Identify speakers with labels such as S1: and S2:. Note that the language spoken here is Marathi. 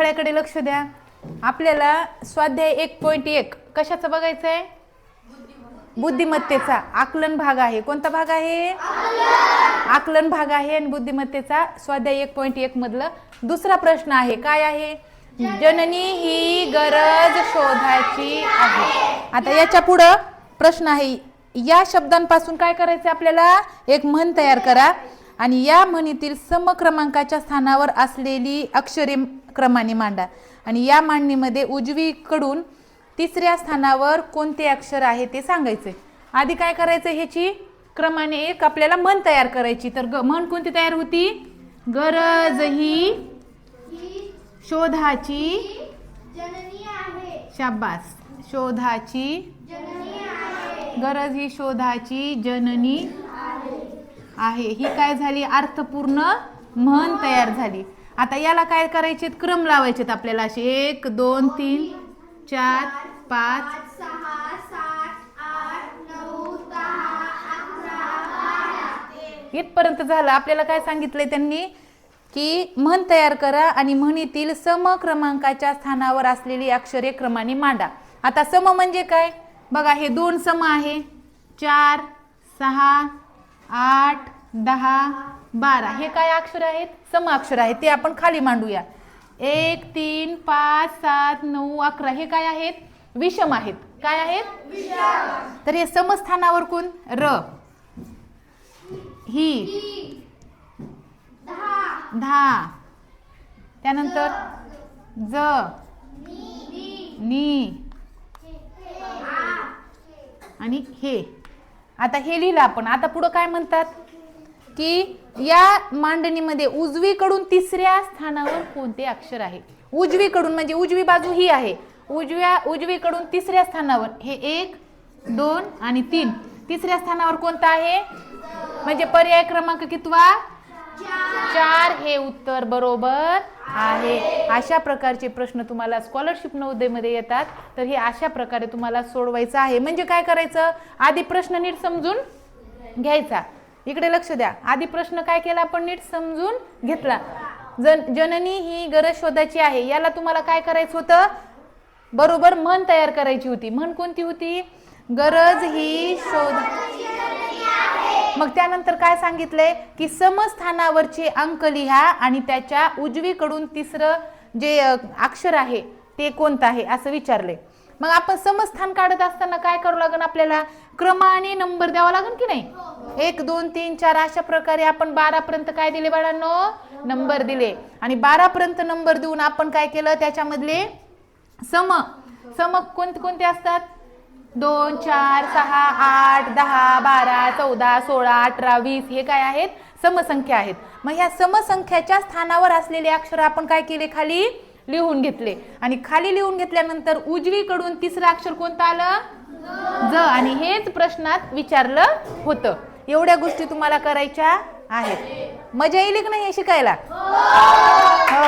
S1: फळ्याकडे लक्ष द्या. आपल्याला स्वाध्याय एक पॉईंट एक. कशाचं बघायचं आहे बुद्धिमत्तेचा आकलन भाग आहे. कोणता भाग आहे? आकलन भाग आहे आणि बुद्धिमत्तेचा स्वाध्याय एक पॉईंट एक मधलं दुसरा प्रश्न आहे. काय आहे? जननी ही गरज शोधायची आहे. आता याच्या पुढं प्रश्न आहे. या शब्दांपासून काय करायचं आपल्याला? एक म्हण तयार करा. आणि या म्हणीतील समक्रमांकाच्या स्थानावर असलेली अक्षरे क्रमाने मांडा. आणि या मांडणीमध्ये उजवीकडून तिसऱ्या स्थानावर कोणते अक्षर आहे ते सांगायचे. आधी काय करायचं ह्याची? क्रमाने एक आपल्याला म्हण तयार करायची. तर ग म्हण कोणती तयार होती? गरज ही शोधाची शाबास. शोधाची गरज ही शोधाची जननी आहे. ही काय झाली? अर्थपूर्ण म्हण तयार झाली. आता याला काय करायचे क्रम लावायचेत आपल्याला असे. एक दोन तीन चार पाच इथपर्यंत झालं. आपल्याला काय सांगितलंय त्यांनी? की म्हण तयार करा आणि म्हणीतील सम क्रमांकाच्या स्थानावर असलेली अक्षरे क्रमाने मांडा. आता सम म्हणजे काय? बघा हे दोन सम आहे. चार सहा आठ दहा बारा. हे काय अक्षर आहेत? सम अक्षर आहेत. ते आपण खाली मांडूया. एक तीन पाच सात नऊ अकरा. हे काय आहेत? विषम आहेत. काय आहेत? तर हे समस्थानावर कोण? र. ही. दहा. त्यानंतर ज. नी. आणि हे. आता हे लिहिलं आपण. आता पुढं काय म्हणतात? की या मांडणीमध्ये उजवीकडून तिसऱ्या स्थानावर कोणते अक्षर आहे? उजवीकडून म्हणजे उजवी बाजू ही आहे. उजव्या उजवीकडून तिसऱ्या स्थानावर हे एक दोन आणि तीन. तिसऱ्या स्थानावर कोणता आहे? म्हणजे पर्याय क्रमांक कितवा? चार हे उत्तर बरोबर आहे. अशा प्रकारचे प्रश्न तुम्हाला स्कॉलरशिप नवोदयमध्ये येतात. तर हे अशा प्रकारे तुम्हाला सोडवायचं आहे. म्हणजे काय करायचं? आधी प्रश्न नीट समजून घ्यायचा. इकडे लक्ष द्या. आधी प्रश्न काय केला आपण? नीट समजून घेतला. जन जननी ही गरज शोधायची आहे. याला तुम्हाला काय करायचं होतं? बरोबर मन तयार करायची होती. म्हण कोणती होती? गरज ही शोध मग त्यानंतर काय सांगितलंय की समस्थानावरचे अंक लिहा आणि त्याच्या उजवीकडून तिसरं जे अक्षर आहे ते कोणतं आहे? असं विचारले. मग आपण समस्थान काढत असताना काय करावं लागेल आपल्याला? क्रमाने नंबर द्यावा लागेल की नाही? एक दोन तीन चार अशा प्रकारे आपण बारा पर्यंत काय दिले बाळांनो? नंबर दिले. आणि बारा पर्यंत नंबर देऊन आपण काय केलं? त्याच्यामधले सम सम कोणते कोणते असतात? दोन चार सहा आठ दहा बारा चौदा सोळा अठरा वीस हे काय आहेत? समसंख्या आहेत. मग ह्या समसंख्याच्या स्थानावर असलेले अक्षर आपण काय केले खाली? लिहून घेतले. आणि खाली लिहून घेतल्यानंतर उजवीकडून तिसरं अक्षर कोणतं आलं? ज. आणि हेच प्रश्नात विचारलं होतं. एवढ्या गोष्टी तुम्हाला करायच्या आहेत. मजा येईल की नाही हे शिकायला? हो.